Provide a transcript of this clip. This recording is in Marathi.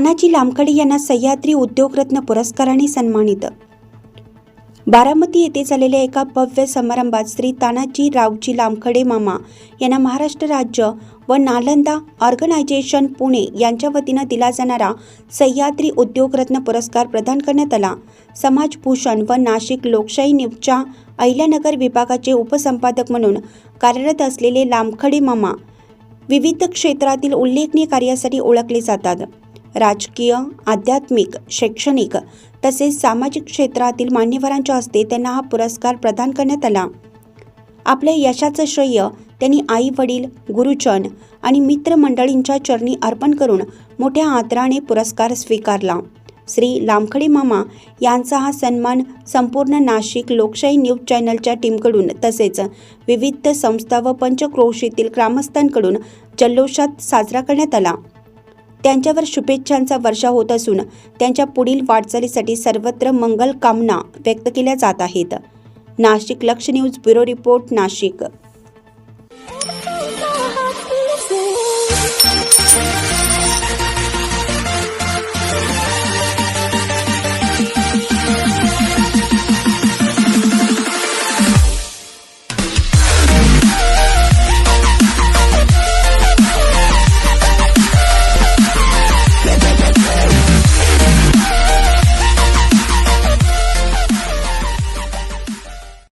तानाजी लामखडे यांना सह्याद्री उद्योगरत्न पुरस्काराने सन्मानित. बारामती येथे झालेल्या एका भव्य समारंभात श्री तानाजी रावजी लामखडे मामा यांना महाराष्ट्र राज्य व नालंदा ऑर्गनायझेशन पुणे यांच्या वतीनं दिला जाणारा सह्याद्री उद्योगरत्न पुरस्कार प्रदान करण्यात आला. समाजभूषण व नाशिक लोकशाही न्यूजच्या अहिल्यानगर विभागाचे उपसंपादक म्हणून कार्यरत असलेले लामखडे मामा विविध क्षेत्रातील उल्लेखनीय कार्यासाठी ओळखले जातात. राजकीय आध्यात्मिक शैक्षणिक तसेच सामाजिक क्षेत्रातील मान्यवरांच्या हस्ते त्यांना हा पुरस्कार प्रदान करण्यात आला. आपल्या यशाचं श्रेय त्यांनी आई वडील गुरुजन आणि मित्रमंडळींच्या चरणी अर्पण करून मोठ्या आदराने पुरस्कार स्वीकारला. श्री लामखडे मामा यांचा हा सन्मान संपूर्ण नाशिक लोकशाही न्यूज चॅनलच्या टीमकडून तसेच विविध संस्था व पंचक्रोशीतील ग्रामस्थांकडून जल्लोषात साजरा करण्यात आला. त्यांच्यावर शुभेच्छांचा वर्षा होत असून त्यांच्या पुढील वाटचालीसाठी सर्वत्र मंगल कामना व्यक्त केल्या जात आहेत. नाशिक लक्ष न्यूज ब्युरो रिपोर्ट नाशिक.